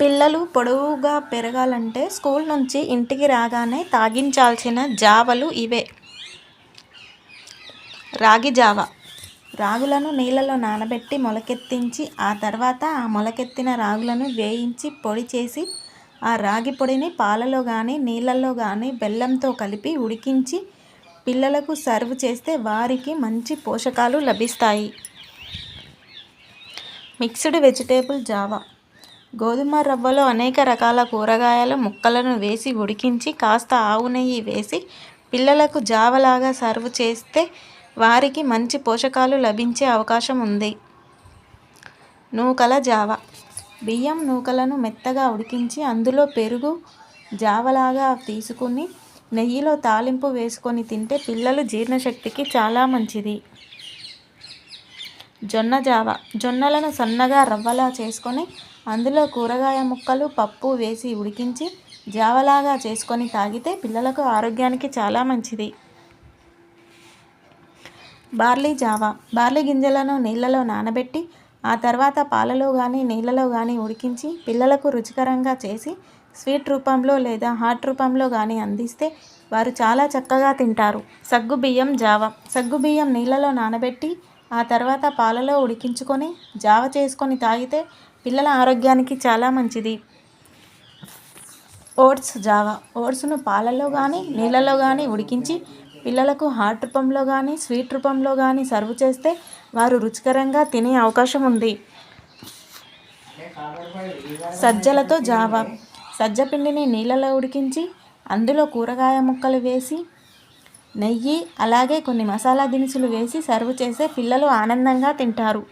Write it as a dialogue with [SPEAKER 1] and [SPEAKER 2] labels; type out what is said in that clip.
[SPEAKER 1] పిల్లలు పొడవుగా పెరగాలంటే స్కూల్ నుంచి ఇంటికి రాగానే తాగించాల్సిన జావలు ఇవే. రాగి జావ. రాగులను నీళ్ళలో నానబెట్టి మొలకెత్తించి ఆ తర్వాత ఆ మొలకెత్తిన రాగులను వేయించి పొడి చేసి ఆ రాగి పొడిని పాలలో కానీ నీళ్ళల్లో కానీ బెల్లంతో కలిపి ఉడికించి పిల్లలకు సర్వ్ చేస్తే వారికి మంచి పోషకాలు లభిస్తాయి. మిక్స్డ్ వెజిటేబుల్ జావా. గోధుమ రవ్వలో అనేక రకాల కూరగాయల ముక్కలను వేసి ఉడికించి కాస్త ఆవు నెయ్యి వేసి పిల్లలకు జావలాగా సర్వ్ చేస్తే వారికి మంచి పోషకాలు లభించే అవకాశం ఉంది. నూకల జావ. బియ్యం నూకలను మెత్తగా ఉడికించి అందులో పెరుగు జావలాగా తీసుకుని నెయ్యిలో తాలింపు వేసుకొని తింటే పిల్లలు జీర్ణశక్తికి చాలా మంచిది. జొన్న జావ. జొన్నలను సన్నగా రవ్వలా చేసుకొని అందులో కూరగాయ ముక్కలు పప్పు వేసి ఉడికించి జావలాగా చేసుకొని తాగితే పిల్లలకు ఆరోగ్యానికి చాలా మంచిది. బార్లీ జావ. బార్లీ గింజలను నీళ్ళలో నానబెట్టి ఆ తర్వాత పాలలో కానీ నీళ్ళలో కానీ ఉడికించి పిల్లలకు రుచికరంగా చేసి స్వీట్ రూపంలో లేదా హాట్ రూపంలో కానీ అందిస్తే వారు చాలా చక్కగా తింటారు. సగ్గు బియ్యం జావ. సగ్గు బియ్యం నీళ్ళలో నానబెట్టి ఆ తర్వాత పాలలో ఉడికించుకొని జావ చేసుకొని తాగితే పిల్లల ఆరోగ్యానికి చాలా మంచిది. Oats Java. ఓట్స్ను పాలలో కానీ నీళ్ళలో కానీ ఉడికించి పిల్లలకు హాట్ రూపంలో కానీ స్వీట్ రూపంలో కానీ సర్వ్ చేస్తే వారు రుచికరంగా తినే అవకాశం ఉంది. సజ్జలతో జావా. సజ్జ పిండిని నీళ్ళలో ఉడికించి అందులో కూరగాయ ముక్కలు వేసి నెయ్యి అలాగే కొన్ని మసాలా దినుసులు వేసి సర్వ్ చేస్తే పిల్లలు ఆనందంగా తింటారు.